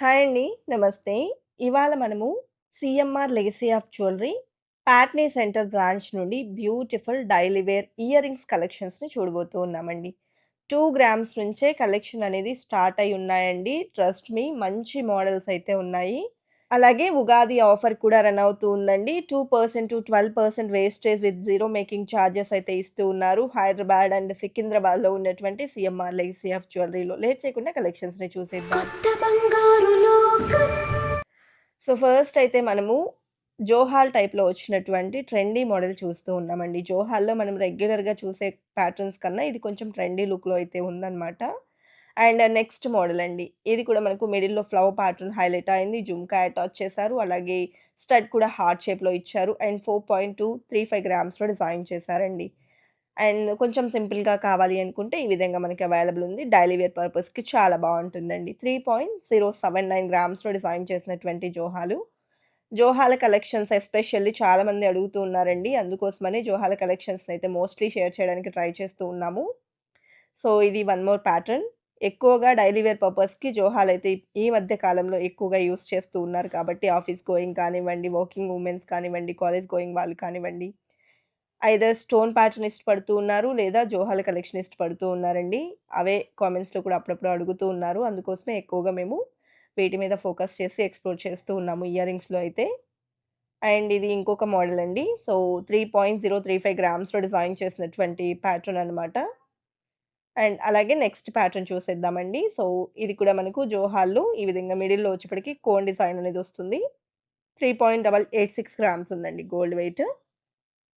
Hi అండి. నమస్తే. ఇవాళ మనము CMR legacy of jewellery Patny centre branch నుండి beautiful daily wear earrings కలెక్షన్స్‌ని చూడబోతూ ఉన్నామండి. టూ గ్రామ్స్ నుంచే కలెక్షన్ అనేది స్టార్ట్ అయి ఉన్నాయండి. ట్రస్ట్ మీ మంచి మోడల్స్ అయితే ఉన్నాయి. అలాగే ఉగాది ఆఫర్ కూడా రన్ అవుతూ ఉందండి. 2%-12% wastage with zero making charges అయితే ఇస్తూ ఉన్నారు. హైదరాబాద్ అండ్ సికింద్రాబాద్‌లో ఉన్నటువంటి సీఎంఆర్ లెగసీ ఆఫ్ జ్యువెలరీలో. లేట్ చేయకుండా కలెక్షన్స్‌ని చూసేద్దాం. సో, ఫస్ట్ అయితే మనము జోహాల్ టైప్‌లో వచ్చినటువంటి ట్రెండీ మోడల్ చూస్తూ ఉన్నామండి. జోహాల్‌లో మనం రెగ్యులర్‌గా చూసే ప్యాటర్న్స్ కన్నా ఇది కొంచెం ట్రెండీ లుక్‌లో అయితే ఉందన్నమాట. అండ్ నెక్స్ట్ మోడల్ అండి. ఇది కూడా మనకు మిడిల్‌లో ఫ్లవర్ ప్యాటర్న్ హైలైట్ అయింది. జుమ్కా అటాచ్ చేశారు. అలాగే స్టడ్ కూడా హార్ట్ షేప్‌లో ఇచ్చారు. అండ్ 4.235 గ్రామ్స్‌లో డిజైన్ చేశారండి. అండ్ కొంచెం సింపుల్‌గా కావాలి అనుకుంటే ఈ విధంగా మనకి అవైలబుల్ ఉంది. డైలీ వేర్ పర్పస్‌కి చాలా బాగుంటుందండి three point zero seven nine గ్రామ్స్‌లో design చేసినటువంటి జోహాలు. జోహాల కలెక్షన్స్ ఎస్పెషల్లీ చాలామంది అడుగుతూ ఉన్నారండి. అందుకోసమని జోహాల కలెక్షన్స్‌ని అయితే మోస్ట్‌లీ షేర్ చేయడానికి ట్రై చేస్తూ ఉన్నాము. సో, ఇది వన్ మోర్ ప్యాటర్న్. ఎక్కువగా డైలీ వేర్ పర్పస్‌కి జోహాలు అయితే ఈ మధ్య కాలంలో ఎక్కువగా యూజ్ చేస్తూ ఉన్నారు కాబట్టి ఆఫీస్ గోయింగ్ కానివ్వండి, వర్కింగ్ ఉమెన్స్ కానివ్వండి, కాలేజ్ గోయింగ్ వాళ్ళు కానివ్వండి. ఐదర్ స్టోన్ ప్యాటర్న్ ఇష్టపడుతూ ఉన్నారు. లేదా జోహాల కలెక్షన్ ఇష్టపడుతూ ఉన్నారండి. అవే కామెంట్స్‌లో కూడా అప్పుడప్పుడు అడుగుతూ ఉన్నారు. అందుకోసమే ఎక్కువగా మేము వీటి మీద ఫోకస్ చేసి ఎక్స్‌ప్లోర్ చేస్తూ ఉన్నాము ఇయర్ రింగ్స్‌లో అయితే. అండ్ ఇది ఇంకొక మోడల్ అండి. సో, 3.035 గ్రామ్స్‌లో డిజైన్ చేసినటువంటి ప్యాటర్న్ అనమాట అండ్ అలాగే నెక్స్ట్ ప్యాటర్న్ చూసేద్దామండి. సో, ఇది కూడా మనకు జోహాల్‌లో ఈ విధంగా మిడిల్‌లో వచ్చేప్పటికి కోన్ డిజైన్ అనేది వస్తుంది. 3.886 గ్రామ్స్ ఉందండి గోల్డ్ వెయిట్.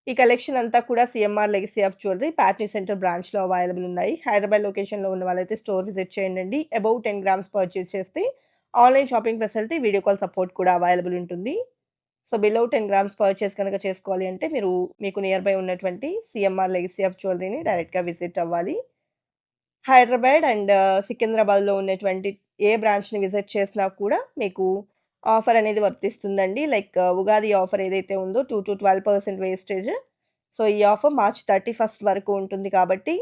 ఈ కలెక్షన్ అంతా కూడా CMR legacy of jewellery Patny centre బ్రాంచ్‌లో అవైలబుల్ ఉన్నాయి. హైదరాబాద్ లొకేషన్‌లో ఉన్న వాళ్ళైతే స్టోర్ విజిట్ చేయండి అబౌవ్ టెన్ గ్రామ్స్ పర్చేస్ చేస్తే online shopping facility, video call support కూడా అవైలబుల్ ఉంటుంది. సో, బిలో 10 గ్రామ్స్ పర్చేస్ కనుక చేసుకోవాలి అంటే మీరు మీకు నియర్ బై ఉన్నటువంటి సీఎంఆర్ లెగసీ ఆఫ్ జ్యువెలరీని డైరెక్ట్‌గా విజిట్ అవ్వాలి. హైదరాబాద్ అండ్ సికింద్రాబాద్‌లో ఉన్నటువంటి ఏ బ్రాంచ్‌ని విజిట్ చేసినా కూడా మీకు ఆఫర్ అనేది వర్తిస్తుందండి. లైక్ ఉగాది ఆఫర్ ఏదైతే ఉందో 2-12% వేస్టేజ్. సో, ఈ ఆఫర్ మార్చ్ 31 వరకు ఉంటుంది కాబట్టి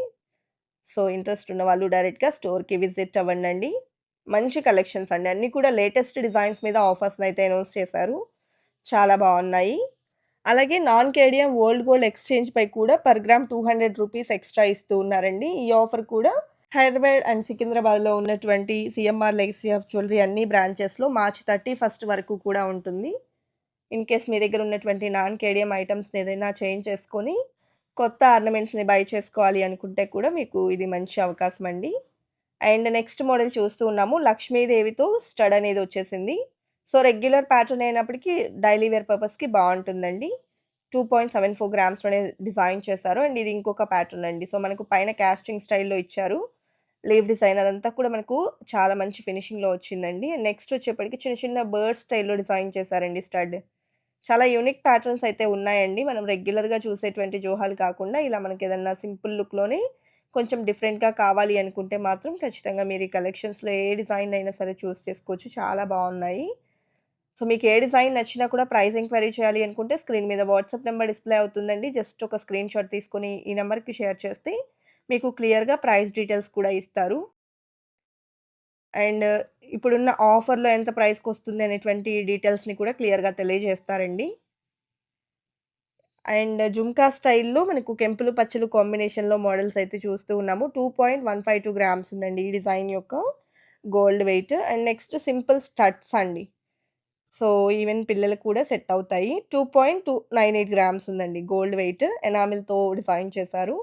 సో, ఇంట్రెస్ట్ ఉన్న వాళ్ళు డైరెక్ట్‌గా స్టోర్‌కి విజిట్ అవ్వండి మంచి కలెక్షన్స్ అండి. అన్నీ కూడా లేటెస్ట్ డిజైన్స్ మీద ఆఫర్స్ని అయితే అనౌన్స్ చేశారు. చాలా బాగున్నాయి అలాగే నాన్ కేడియం ఓల్డ్ గోల్డ్ ఎక్స్‌చేంజ్‌పై కూడా per gram two hundred rupees extra ఇస్తూ ఉన్నారండి. ఈ ఆఫర్ కూడా హైదరాబాద్ అండ్ సికింద్రాబాద్‌లో ఉన్నటువంటి సిఎంఆర్ లెగసీ ఆఫ్ జ్యువెలరీ అన్ని బ్రాంచెస్‌లో మార్చ్ 31 వరకు కూడా ఉంటుంది. ఇన్ కేస్ మీ దగ్గర ఉన్నటువంటి నాన్ కేడియం ఐటమ్స్ని ఏదైనా చేంజ్ చేసుకొని కొత్త ఆర్నమెంట్స్‌ని బై చేసుకోవాలి అనుకుంటే కూడా మీకు ఇది మంచి అవకాశం అండి. అండ్ నెక్స్ట్ మోడల్ చూస్తూ ఉన్నాము. లక్ష్మీదేవితో స్టడ్ అనేది వచ్చేసింది. సో, రెగ్యులర్ ప్యాటర్న్ అయినప్పటికీ డైలీ వేర్ పర్పస్‌కి బాగుంటుందండి టూ పాయింట్ సెవెన్ ఫోర్ గ్రామ్స్‌లోనే డిజైన్ చేశారు. అండ్ ఇది ఇంకొక ప్యాటర్న్ అండి. సో, మనకు పైన క్యాస్టింగ్ స్టైల్‌లో ఇచ్చారు. లేవ్ డిజైన్ అదంతా కూడా మనకు చాలా మంచి ఫినిషింగ్‌లో వచ్చిందండి. నెక్స్ట్ వచ్చేప్పటికి చిన్న చిన్న బర్డ్ స్టైల్‌లో డిజైన్ చేశారండి స్టడ్. చాలా యూనిక్ ప్యాటర్న్స్ అయితే ఉన్నాయండి. మనం రెగ్యులర్‌గా చూసేటువంటి జోహాలు కాకుండా ఇలా మనకి ఏదన్నా సింపుల్ లుక్‌లోనే కొంచెం డిఫరెంట్‌గా కావాలి అనుకుంటే మాత్రం ఖచ్చితంగా మీరు ఈ కలెక్షన్స్‌లో ఏ డిజైన్ అయినా సరే చూస్ చేసుకోవచ్చు. చాలా బాగున్నాయి సో, మీకు ఏ డిజైన్ నచ్చినా కూడా ప్రైస్ ఎంక్వైరీ చేయాలి అనుకుంటే స్క్రీన్ మీద వాట్సాప్ నెంబర్ డిస్‌ప్లే అవుతుందండి. జస్ట్ ఒక స్క్రీన్ షాట్ తీసుకొని ఈ నెంబర్కి షేర్ చేస్తే మీకు క్లియర్‌గా ప్రైస్ డీటెయిల్స్ కూడా ఇస్తారు. అండ్ ఇప్పుడున్న ఆఫర్‌లో ఎంత ప్రైస్కి వస్తుంది అనేటువంటి డీటెయిల్స్‌ని కూడా క్లియర్‌గా తెలియజేస్తారండి. అండ్ జుమ్కా స్టైల్‌లో మనకు కెంపులు, పచ్చలు కాంబినేషన్‌లో మోడల్స్ అయితే చూస్తూ ఉన్నాము. 2.152 గ్రామ్స్ ఉందండి ఈ డిజైన్ యొక్క gold weight. And next simple studs అండి. సో, ఈవెన్ పిల్లలకు కూడా సెట్ అవుతాయి. 2.298 గ్రామ్స్ ఉందండి గోల్డ్ వెయిట్. ఎనామిల్‌తో డిజైన్ చేశారు.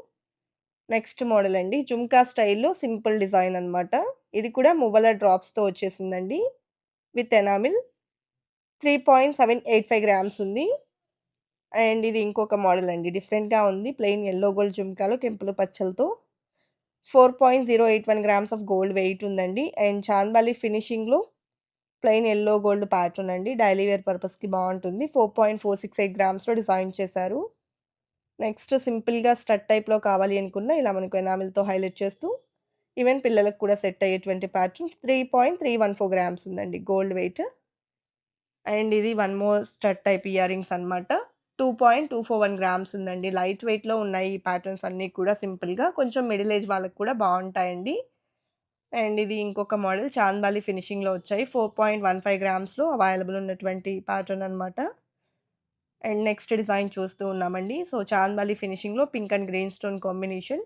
నెక్స్ట్ మోడల్ అండి. జుమ్కా స్టైల్‌లో సింపుల్ డిజైన్ అన్నమాట. ఇది కూడా మువ్వల డ్రాప్స్‌తో వచ్చేసిందండి. With enamel. 3.785 గ్రామ్స్ ఉంది. అండ్ ఇది ఇంకొక మోడల్ అండి. డిఫరెంట్‌గా ఉంది. ప్లెయిన్ ఎల్లో గోల్డ్ జుమ్కాలో కెంపులు, పచ్చలతో 4.081 గ్రామ్స్ ఆఫ్ గోల్డ్ వెయిట్ ఉందండి. అండ్ చాంద్బాలి ఫినిషింగ్‌లో ప్లెయిన్ ఎల్లో గోల్డ్ ప్యాటర్న్ అండి. డైలీ వేర్ పర్పస్‌కి బాగుంటుంది four point four six eight గ్రామ్స్‌లో design చేశారు. నెక్స్ట్ సింపుల్‌గా స్టడ్ టైప్‌లో కావాలి అనుకున్న ఇలా మనకు ఎనామిల్‌తో హైలైట్ చేస్తూ ఈవెన్ పిల్లలకు కూడా సెట్ అయ్యేటువంటి ప్యాటర్న్స్ 3.314 గ్రామ్స్ ఉందండి గోల్డ్ వెయిట్. అండ్ ఇది one more stud type earrings అన్నమాట. 2.241 గ్రామ్స్ ఉందండి. లైట్ వెయిట్‌లో ఉన్నాయి ఈ ప్యాటర్న్స్ అన్నీ కూడా సింపుల్‌గా. కొంచెం మిడిల్ ఏజ్ వాళ్ళకి కూడా బాగుంటాయండి అండ్ ఇది ఇంకొక మోడల్ చాందాలి ఫినిషింగ్‌లో వచ్చాయి. 4.15 గ్రామ్స్‌లో అవైలబుల్ ఉన్నటువంటి ప్యాటర్న్ అనమాట. అండ్ నెక్స్ట్ డిజైన్ చూస్తూ ఉన్నామండి. సో, చాంద్బాలి ఫినిషింగ్‌లో pink and green stone combination.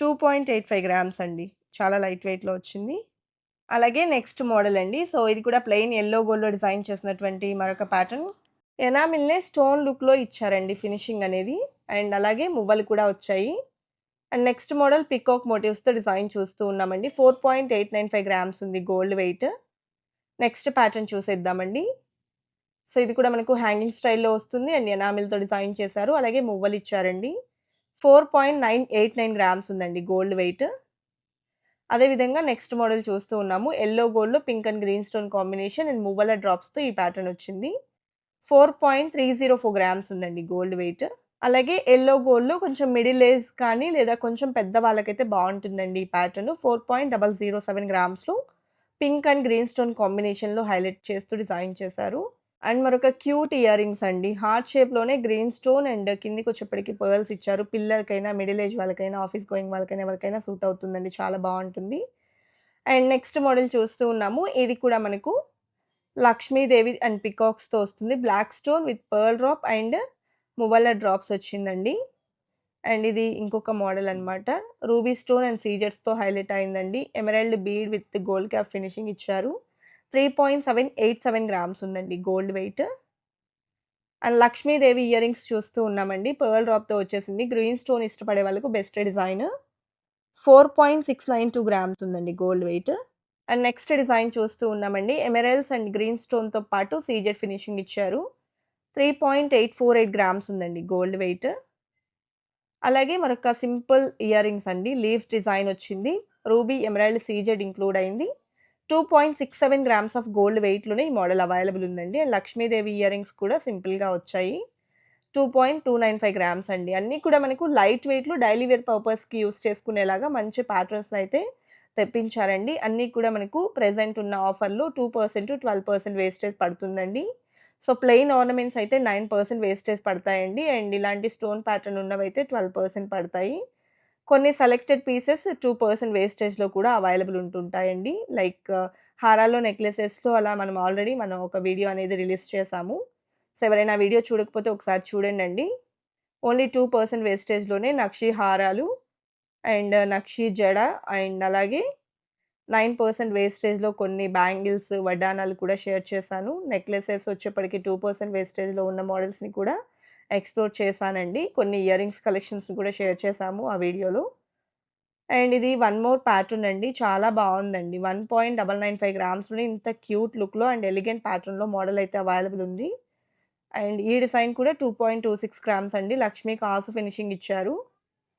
2.85 grams అండి. చాలా లైట్ వెయిట్‌లో వచ్చింది. అలాగే నెక్స్ట్ మోడల్ అండి. సో, ఇది కూడా ప్లెయిన్ ఎల్లో గోల్డ్‌లో డిజైన్ చేసినటువంటి మరొక ప్యాటర్న్. ఎనామిల్‌నే స్టోన్ లుక్‌లో ఇచ్చారండి ఫినిషింగ్ అనేది. అండ్ అలాగే మువ్వలు కూడా వచ్చాయి. అండ్ నెక్స్ట్ మోడల్ పికాక్ మోటివ్స్‌తో డిజైన్ చూస్తూ ఉన్నామండి. 4.895 గ్రామ్స్ ఉంది గోల్డ్ వెయిట్. నెక్స్ట్ ప్యాటర్న్ చూసేద్దామండి. సో, ఇది కూడా మనకు హ్యాంగింగ్ స్టైల్‌లో వస్తుంది. అండ్ ఎనామిల్‌తో డిజైన్ చేశారు. అలాగే మువ్వలు ఇచ్చారండి. 4.989 గ్రామ్స్ ఉందండి గోల్డ్ వెయిట్. అదే విధంగా నెక్స్ట్ మోడల్ చూస్తూ ఉన్నాము. ఎల్లో గోల్డ్‌లో pink and green stone combination and మువ్వల డ్రాప్స్‌తో ఈ ప్యాటర్న్ వచ్చింది. 4.304 గ్రామ్స్ ఉందండి గోల్డ్ వెయిట్. అలాగే ఎల్లో గోల్డ్‌లో కొంచెం మిడిల్ ఏజ్ కానీ లేదా కొంచెం పెద్ద వాళ్ళకైతే బాగుంటుందండి ఈ ప్యాటర్న్. 4.007 గ్రామ్స్‌లో పింక్ అండ్ గ్రీన్ స్టోన్ కాంబినేషన్‌లో హైలైట్ చేస్తూ డిజైన్ చేశారు. అండ్ మరొక క్యూట్ ఇయర్ రింగ్స్ అండి. హార్ట్ షేప్‌లోనే గ్రీన్ స్టోన్ అండ్ కిందకొచ్చేప్పటికి పర్ల్స్ ఇచ్చారు. పిల్లలకైనా, మిడిల్ ఏజ్ వాళ్ళకైనా, ఆఫీస్ గోయింగ్ వాళ్ళకైనా ఎవరికైనా సూట్ అవుతుందండి. చాలా బాగుంటుంది అండ్ నెక్స్ట్ మోడల్ చూస్తూ ఉన్నాము. ఇది కూడా మనకు లక్ష్మీదేవి అండ్ పీకాక్స్‌తో వస్తుంది. Black stone with pearl drop and mobile drops వచ్చిందండి. అండ్ ఇది ఇంకొక మోడల్ అనమాట. రూబీ స్టోన్ అండ్ సీజర్స్‌తో హైలైట్ అయిందండి. Emerald bead with gold cap finishing ఇచ్చారు. 3.787 గ్రామ్స్ ఉందండి gold weight. And Lakshmidevi earrings చూస్తూ ఉన్నామండి. పర్ల్ డ్రాప్‌తో వచ్చేసింది. గ్రీన్ స్టోన్ ఇష్టపడే వాళ్ళకు బెస్ట్ డిజైన్. 4.692 గ్రామ్స్ ఉందండి gold weight. And next design చూస్తూ ఉన్నామండి. ఎమెరల్స్ అండ్ గ్రీన్ స్టోన్‌తో పాటు సీజెడ్ ఫినిషింగ్ ఇచ్చారు. 3.848 గ్రామ్స్ ఉందండి గోల్డ్ వెయిట్. అలాగే మరొక సింపుల్ ఇయర్ రింగ్స్ అండి. లీఫ్ డిజైన్ వచ్చింది. రూబీ, ఎమరాల్డ్, సీజెడ్ ఇంక్లూడ్ అయింది. 2.67 గ్రామ్స్ ఆఫ్ గోల్డ్ వెయిట్‌లోనే ఈ మోడల్ అవైలబుల్ ఉందండి. అండ్ లక్ష్మీదేవి ఇయర్ రింగ్స్ కూడా సింపుల్‌గా వచ్చాయి. 2.295 గ్రామ్స్ అండి. అన్నీ కూడా మనకు లైట్ వెయిట్‌లో డైలీ వేర్ పర్పస్‌కి యూస్ చేసుకునేలాగా మంచి ప్యాటర్న్స్ అయితే తెప్పించారండి. అన్నీ కూడా మనకు ప్రెజెంట్ ఉన్న ఆఫర్‌లో 2%, 12% వేస్టేజ్ పడుతుందండి. సో, ప్లెయిన్ ఆర్నమెంట్స్ అయితే నైన్ పర్సెంట్ వేస్టేజ్ పడతాయండి. అండ్ ఇలాంటి స్టోన్ ప్యాటర్న్ ఉన్నవైతే 12% పడతాయి. కొన్ని సెలెక్టెడ్ పీసెస్ టూ పర్సెంట్ వేస్టేజ్‌లో కూడా అవైలబుల్ ఉంటుంటాయండి. లైక్ uh, హారాల్లో, నెక్లెసెస్‌లో అలా మనం ఆల్రెడీ మనం ఒక వీడియో అనేది రిలీజ్ చేసాము సో, ఎవరైనా వీడియో చూడకపోతే ఒకసారి చూడండి అండి ఓన్లీ టూ పర్సెంట్ వేస్టేజ్‌లోనే నక్షి హారాలు అండ్ uh, నక్షి జడ అండ్ అలాగే నైన్ పర్సెంట్ వేస్టేజ్‌లో కొన్ని బ్యాంగిల్స్, వడ్డానాలు కూడా షేర్ చేశాను. నెక్లెసెస్ వచ్చేప్పటికి టూ పర్సెంట్ వేస్టేజ్‌లో ఉన్న మోడల్స్‌ని కూడా ఎక్స్‌ప్లోర్ చేశానండి. కొన్ని ఇయర్ రింగ్స్ కలెక్షన్స్‌ని కూడా షేర్ చేశాము ఆ వీడియోలో. అండ్ ఇది వన్ మోర్ ప్యాటర్న్ అండి. చాలా బాగుందండి one point double nine five గ్రామ్స్‌లోనే ఇంత క్యూట్ లుక్‌లో అండ్ ఎలిగెంట్ ప్యాటర్న్‌లో మోడల్ అయితే అవైలబుల్ ఉంది. అండ్ ఈ డిజైన్ కూడా 2.26 గ్రామ్స్ అండి. లక్ష్మీ కాసు ఫినిషింగ్ ఇచ్చారు.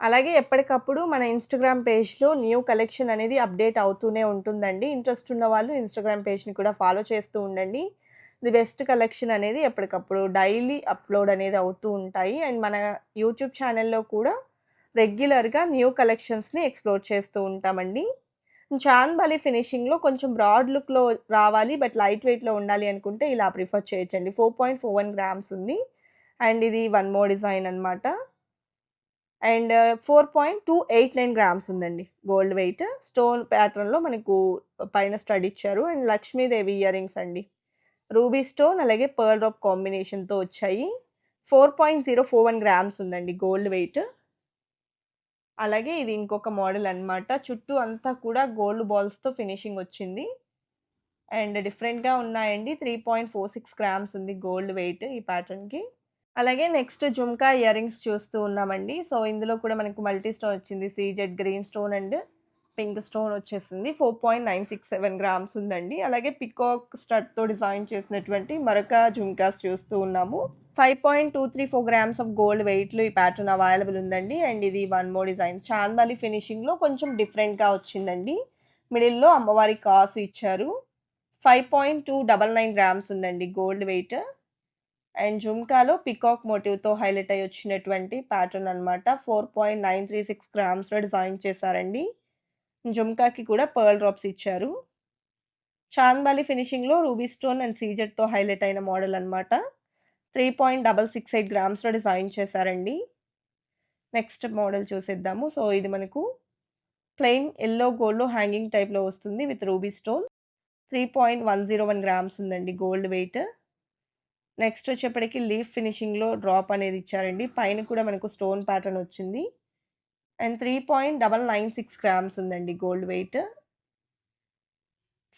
అలాగే ఎప్పటికప్పుడు మన ఇన్‌స్టాగ్రామ్ పేజ్‌లో న్యూ కలెక్షన్ అనేది అప్డేట్ అవుతూనే ఉంటుందండి. ఇంట్రెస్ట్ ఉన్న వాళ్ళు ఇన్‌స్టాగ్రామ్ పేజ్‌ని కూడా ఫాలో చేస్తూ ఉండండి. ది బెస్ట్ కలెక్షన్ అనేది ఎప్పటికప్పుడు డైలీ అప్‌లోడ్ అనేది అవుతూ ఉంటాయి. అండ్ మన యూట్యూబ్ ఛానల్లో కూడా రెగ్యులర్‌గా న్యూ కలెక్షన్స్‌ని ఎక్స్‌ప్లోర్ చేస్తూ ఉంటామండి. చాంద్బాలి ఫినిషింగ్‌లో కొంచెం బ్రాడ్ లుక్‌లో రావాలి. బట్ లైట్ వెయిట్‌లో ఉండాలి అనుకుంటే ఇలా ప్రిఫర్ చేయొచ్చండి. 4.41 గ్రామ్స్ ఉంది. అండ్ ఇది వన్ మోర్ డిజైన్ అనమాట. అండ్ 4.289 గ్రామ్స్ ఉందండి గోల్డ్ వెయిట్. స్టోన్ ప్యాటర్న్‌లో మనకు పైన స్టడ్ ఇచ్చారు. అండ్ లక్ష్మీదేవి ఇయర్ రింగ్స్ అండి. రూబీ స్టోన్ అలాగే పర్ల్ డ్రాప్ కాంబినేషన్‌తో వచ్చాయి. 4.041 గ్రామ్స్ ఉందండి గోల్డ్ వెయిట్. అలాగే ఇది ఇంకొక మోడల్ అనమాట. చుట్టూ అంతా కూడా గోల్డ్ బాల్స్‌తో ఫినిషింగ్ వచ్చింది. అండ్ డిఫరెంట్‌గా ఉన్నాయండి. 3.46 గ్రామ్స్ ఉంది గోల్డ్ వెయిట్ ఈ ప్యాటర్న్‌కి. అలాగే నెక్స్ట్ జుమ్కా ఇయర్ రింగ్స్ చూస్తూ ఉన్నామండి. సో, ఇందులో కూడా మనకు మల్టీ స్టోన్ వచ్చింది. CZ green stone and pink stone వచ్చేసింది. 4.967 గ్రామ్స్ ఉందండి. అలాగే పికాక్ స్టడ్‌తో డిజైన్ చేసినటువంటి మరొక జుమ్కాస్ చూస్తూ ఉన్నాము. 5.234 గ్రామ్స్ ఆఫ్ గోల్డ్ వెయిట్‌లో ఈ ప్యాటర్న్ అవైలబుల్ ఉందండి. అండ్ ఇది వన్ మోర్ డిజైన్. చాందాలి ఫినిషింగ్‌లో కొంచెం డిఫరెంట్‌గా వచ్చిందండి. మిడిల్‌లో అమ్మవారి కాసు ఇచ్చారు. 5.299 గ్రామ్స్ ఉందండి గోల్డ్ వెయిట్. అండ్ జుమ్కాలో పికాక్ మోటివ్‌తో హైలైట్ అయ్యి వచ్చినటువంటి ప్యాటర్న్ అనమాట. 4.936 గ్రామ్స్‌లో డిజైన్ చేశారండి. జుమ్కాకి కూడా పర్ల్ డ్రాప్స్ ఇచ్చారు. చాంద్బాలి ఫినిషింగ్‌లో రూబీ స్టోన్ అండ్ సీజెడ్‌తో హైలైట్ అయిన మోడల్ అనమాట. 3.668 గ్రామ్స్‌లో డిజైన్ చేశారండి. నెక్స్ట్ మోడల్ చూసేద్దాము. సో, ఇది మనకు ప్లెయిన్ ఎల్లో గోల్డ్‌లో హ్యాంగింగ్ టైప్‌లో వస్తుంది విత్ రూబీ స్టోన్. 3.101 గ్రామ్స్ ఉందండి గోల్డ్ వెయిట్. నెక్స్ట్ వచ్చేప్పటికి లీఫ్ ఫినిషింగ్‌లో డ్రాప్ అనేది ఇచ్చారండి. పైన కూడా మనకు స్టోన్ ప్యాటర్న్ వచ్చింది. అండ్ 3.996 గ్రామ్స్ ఉందండి గోల్డ్ వెయిట్.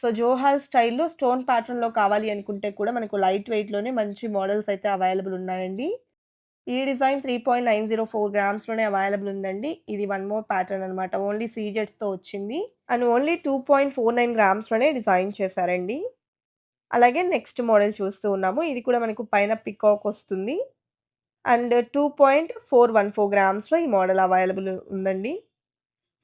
సో, జోహాల్ స్టైల్‌లో స్టోన్ ప్యాటర్న్‌లో కావాలి అనుకుంటే కూడా మనకు లైట్ వెయిట్‌లోనే మంచి మోడల్స్ అయితే అవైలబుల్ ఉన్నాయండి. ఈ డిజైన్ 3.904 గ్రామ్స్‌లోనే అవైలబుల్ ఉందండి. ఇది వన్ మోర్ ప్యాటర్న్ అనమాట. ఓన్లీ సీజెడ్స్‌తో వచ్చింది. అండ్ ఓన్లీ 2.49 గ్రామ్స్‌లోనే డిజైన్ చేశారండి. అలాగే నెక్స్ట్ మోడల్ చూస్తూ ఉన్నాము. ఇది కూడా మనకు పైన పికాక్ వస్తుంది. అండ్ 2.414 గ్రామ్స్‌లో ఈ మోడల్ అవైలబుల్ ఉందండి.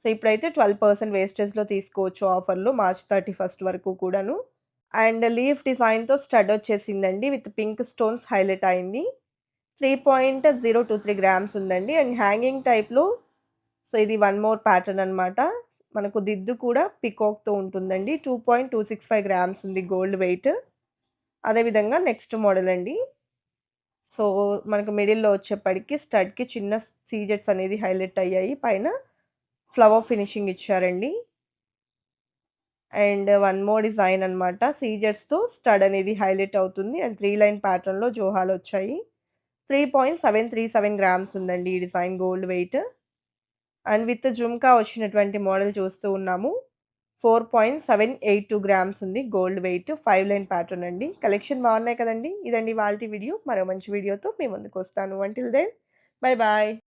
సో, ఇప్పుడైతే 12% వేస్టేజ్‌లో తీసుకోవచ్చు ఆఫర్‌లో మార్చ్ 31 వరకు కూడాను. అండ్ లీఫ్ డిజైన్‌తో స్టడ్ వచ్చేసిందండి. విత్ పింక్ స్టోన్స్ హైలైట్ అయింది. 3.023 గ్రామ్స్ ఉందండి. అండ్ హ్యాంగింగ్ టైప్‌లో సో, ఇది వన్ మోర్ ప్యాటర్న్ అనమాట. మనకు దిద్దు కూడా పికాక్‌తో ఉంటుందండి. 2.265 గ్రామ్స్ ఉంది గోల్డ్ వెయిట్. అదేవిధంగా నెక్స్ట్ మోడల్ అండి. సో, మనకు మిడిల్‌లో వచ్చేప్పటికి స్టడ్‌కి చిన్న సీజెట్స్ అనేది హైలైట్ అయ్యాయి. పైన ఫ్లవర్ ఫినిషింగ్ ఇచ్చారండి. అండ్ వన్ మోర్ డిజైన్ అనమాట. సీజెట్స్తో స్టడ్ అనేది హైలైట్ అవుతుంది. అండ్ త్రీ లైన్ ప్యాటర్న్‌లో జోహాలు వచ్చాయి. 3.737 గ్రామ్స్ ఉందండి ఈ design gold weight. And with jhumka వచ్చినటువంటి మోడల్ చూస్తూ ఉన్నాము. 4.782 గ్రామ్స్ ఉంది gold weight. Five line pattern అండి. కలెక్షన్ బాగున్నాయి కదండి ఇదండి వాళ్ళ వీడియో. మరో మంచి వీడియోతో మీ ముందుకు వస్తాను. Until then bye bye.